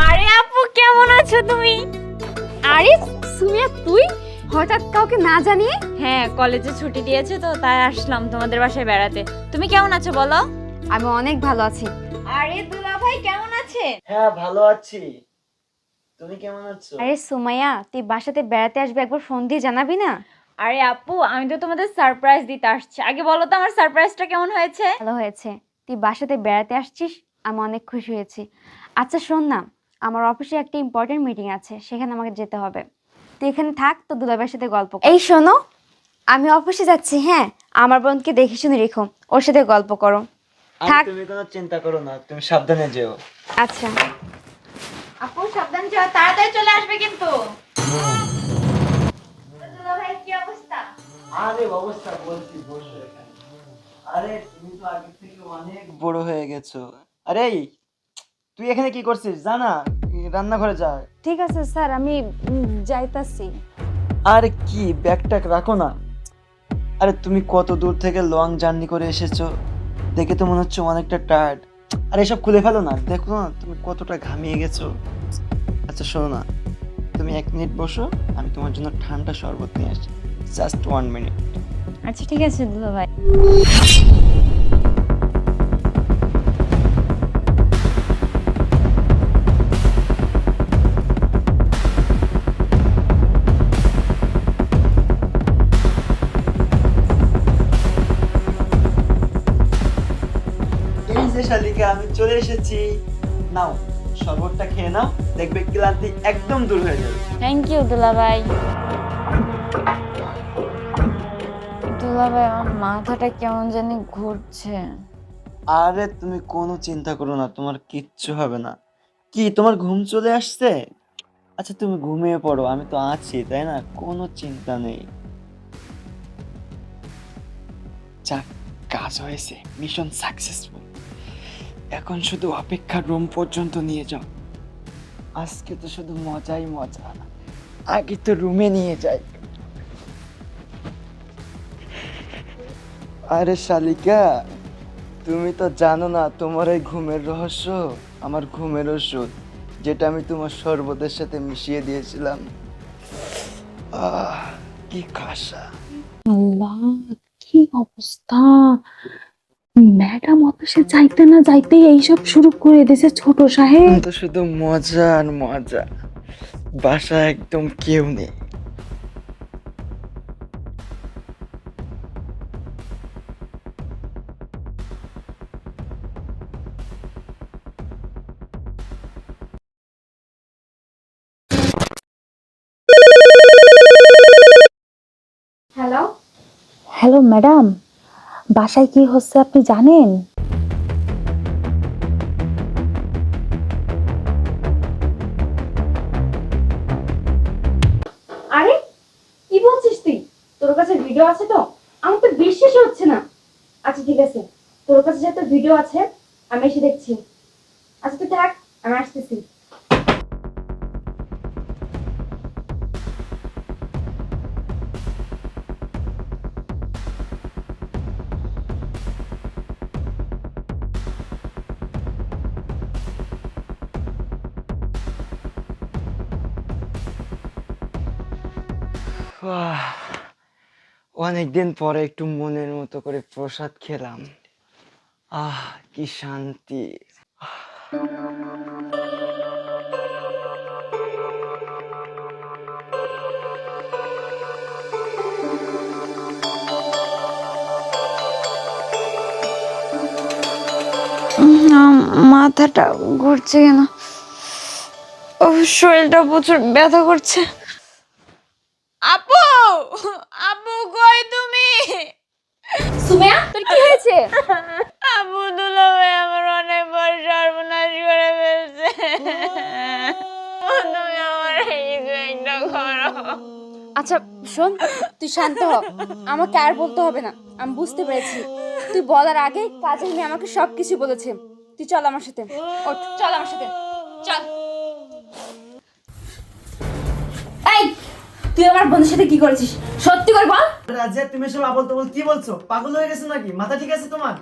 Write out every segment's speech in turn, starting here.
আরে আপু কেমন আছো তুমি? আরে সুমিয়া তুই? হঠাৎ কাউকে না জানিয়ে? হ্যাঁ কলেজে ছুটি দিয়েছে তো তাই আসলাম তোমাদের বাসায় বেড়াতে। তুমি কেমন আছো বলো? আমি অনেক ভালো আছি। আরে দুলা ভাই কেমন আছে হ্যাঁ ভালো আছি। তুমি কেমন আছো? আরে সুমাইয়া তুই বাসাতে বেড়াতে আসবে একবার ফোন দিয়ে জানাবি না? আরে আপু আমি তো তোমাদের সারপ্রাইজ দিতে আসছি। আগে বলো তো আমার সারপ্রাইজটা কেমন হয়েছে? ভালো হয়েছে। তুই বাসাতে বেড়াতে আসছিস? আমি অনেক খুশি হয়েছি। আচ্ছা শোন না আমার অফিসে একটা ইম্পর্টেন্ট মিটিং আছে সেখানে আমাকে যেতে হবে। তুই এখানে থাক তো দুলাভাইয়ের সাথে গল্প এই শোনো আমি অফিসে যাচ্ছি হ্যাঁ? আমার বোনকে দেখে শুনে রেখো ওর সাথে গল্প করো। থাক। তুমি কোনো চিন্তা করো না তুমি সাবধানে যেও। আচ্ছা। আপু সাবধান যাও তাড়াতাড়ি চলে আসবে কিন্তু। দুলা ভাই কি অবস্থা? আরে অবস্থা বলছি বসো আরে তুমি তো আগে থেকে অনেক বড় হয়ে গেছো। আরে তুই এখানে কি করছিস? জানা রান্নাঘরে যা। ঠিক আছে স্যার আমি যাইতাছি। আর কি ব্যাগটা রাখো না। আরে তুমি কত দূর থেকে লং জার্নি করে এসেছ? দেখে তো মনে হচ্ছে অনেকটা টায়ার্ড আর এসব খুলে ফেলো না। দেখো না তুমি কতটা ঘামিয়ে গেছো। আচ্ছা শোনো না। তুমি এক মিনিট বসো আমি তোমার জন্য ঠান্ডা শরবত নিয়ে আসছি। জাস্ট ওয়ান মিনিট আচ্ছা ঠিক আছে দুলা ভাই শালিকা আমি চলে এসেছি। নাও শরবতটা খেয়ে নাও দেখবে ক্লান্তি একদম দূর হয়ে যাবে। থ্যাংক ইউ দুলা ভাই আমার মাথাটা কেমন জানি ঘুরছে। আরে তুমি কোনো চিন্তা করো না তোমার কিচ্ছু হবে না। কি তোমার ঘুম চলে আসছে? আচ্ছা তুমি ঘুমিয়ে পড়ো আমি তো আছি তাই না? কোনো চিন্তা নেই। যাক কাজ হয়েছে মিশন সাকসেসফুল। এখন শুধু অপেক্ষার রুম পর্যন্ত নিয়ে যাও। আজকে তো শুধু মজাই মজা। আগে তো রুমে নিয়ে যাই। আরে শালিকা, তুমি তো জানো না তোমার এই ঘুমের রহস্য, আমার ঘুমের ওষুধ, যেটা আমি তোমার শরবতের সাথে মিশিয়ে দিয়েছিলাম। আহ, কি খাসা আল্লাহ, কি অবস্থা? ম্যাডাম অফিসে যাইতে না যাইতে এইসব শুরু করে দিয়েছে ছোট সাহেব। তো শুধু মজা আর মজা। বাসা একদম কেউ নেই। হ্যালো হ্যালো ম্যাডাম বাসায় কি হচ্ছে আপনি জানেন? আরে, কি বলছিস তুই? তোর কাছে ভিডিও আছে তো? আমার তো বিশ্বাসই হচ্ছে না। আচ্ছা ঠিক আছে। তোর কাছে যেহেতু ভিডিও আছে, আমি এসে দেখছি। আচ্ছা তুই থাক, আমি আসতেছি। অনেকদিন পরে একটু মনের মতো করে প্রসাদ খেলাম। আহ, কি শান্তি। মাথাটা ঘুরছে কেন? শরীরটা প্রচুর ব্যথা করছে। হয়েছে আপু দুলা ভাই আমার অনেক বড় সর্বনাশ করে ফেলছে। তুমি আমার কিছু একটা করো। আচ্ছা শোন তুই শান্ত হ। আমাকে আর বলতে হবে না। আমি বুঝতে পেরেছি। তুই বলার আগে কাজের মেয়ে আমাকে সব কিছু বলেছে। তুই চল আমার সাথে। ওঠ চল আমার সাথে। চল। তুই আমার বন্ধুর সাথে কি করেছিস? সত্যি করে বল। রাজিয়া তুমি সব আবল তবল কি বলছো? পাগল হয়ে গেছো নাকি? মাথা ঠিক আছে তোমার?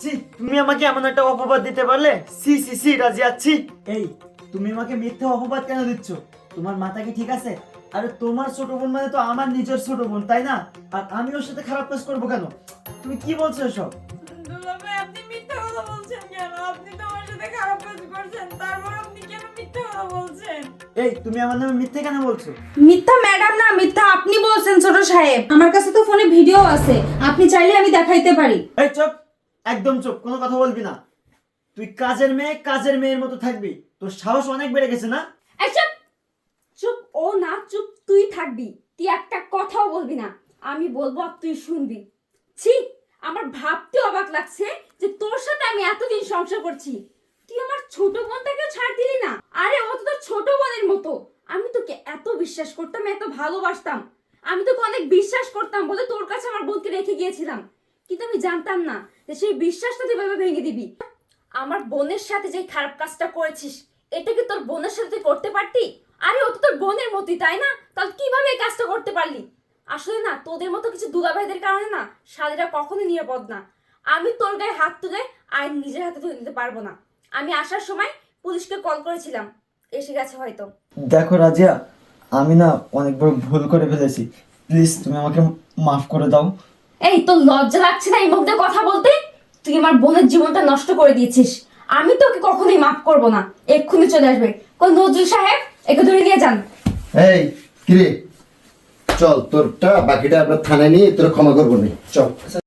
ছি তুমি আমাকে এমন একটা অপবাদ দিতে পারলে? সি সি সি রাজিয়া ছি। এই তুমি আমাকে মিথ্যে অপবাদ কেন দিচ্ছ? তোমার মাথা কি ঠিক আছে? আরে তোমার ছোট বোন মানে তো আমার নিজের ছোট বোন তাই না? আর আমি ওর সাথে খারাপ কাজ করব কেন? তুমি কি বলছো এসব? আপনি মিথ্যা কথা বলছেন কেন? আপনি তো আমার সাথে খারাপ কাজ করছেন। তারপর আপনি কেন মিথ্যা কথা বলছেন? এই তুমি আমার নামে মিথ্যে কেন বলছো? মিথ্যা ম্যাডাম না মিথ্যা আপনি বলছেন ছোট সাহেব। আমার কাছে তো ফোনে ভিডিও আছে। আপনি চাইলে আমি দেখাইতে পারি। এই চুপ! একদম চুপ! কোনো কথা বলবি না। তুই কাজের মেয়ে কাজের মেয়ের মতো থাকবি। তোর সাহস অনেক বেড়ে গেছে না? এই চুপ! চুপ! ও না চুপ! তুই থাকবি। তুই একটা কথাও বলবি না। আমি বলব আর তুই শুনবি। ছি! আমার ভাবতে অবাক লাগছে যে তোর সাথে আমি এতদিন সংসার করছি। তুই আমার ছোট বোনটাকে ছাড় দিলি না? আরে, ও তো ছোট বোনের মতো। আমি তোকে এত বিশ্বাস করতাম, এত ভালোবাসতাম। আমি তোকে অনেক বিশ্বাস করতাম বলে তোর কাছে আমার বোনকে রেখে গিয়েছিলাম। কিন্তু আমি জানতাম না যে সেই বিশ্বাসটা তুই এভাবে ভেঙে দিবি। আমার বোনের সাথে যে খারাপ কাজটা করেছিস, এটা কি তোর বোনের সাথে তুই করতে পারতি? আরে, ও তো তোর বোনের মতোই, তাই না? তাহলে কীভাবে এই কাজটা করতে পারলি? আসলে না, তোদের মতো কিছু দুলাভাইদের কারণে না, শালীরা কখনো নিরাপদ না। আমি তোর গায়ে হাত তুলে আইন নিজের হাতে তুলে নিতে পারব না। আমি আসার সময় পুলিশকে কল করেছিলাম। এসে গেছে হয়তো। দেখো রাজিয়া আমি না অনেক বড় ভুল করে ফেলেছি। প্লিজ তুমি আমাকে মাফ করে দাও। এই তোর লজ্জা লাগছে না এই মুহূর্তে কথা বলতে? তুই আমার বোনের জীবনটা নষ্ট করে দিয়েছিস। আমি তোকে কখনোই মাফ করব না। এক্ষুনি চলে আসবে। কোন নজরুল সাহেব একে ধরে নিয়ে যান। এই কিরে? চল তোরটা বাকিটা আমরা থানায় নিয়ে তোর ক্ষমা করব নি। চল। আচ্ছা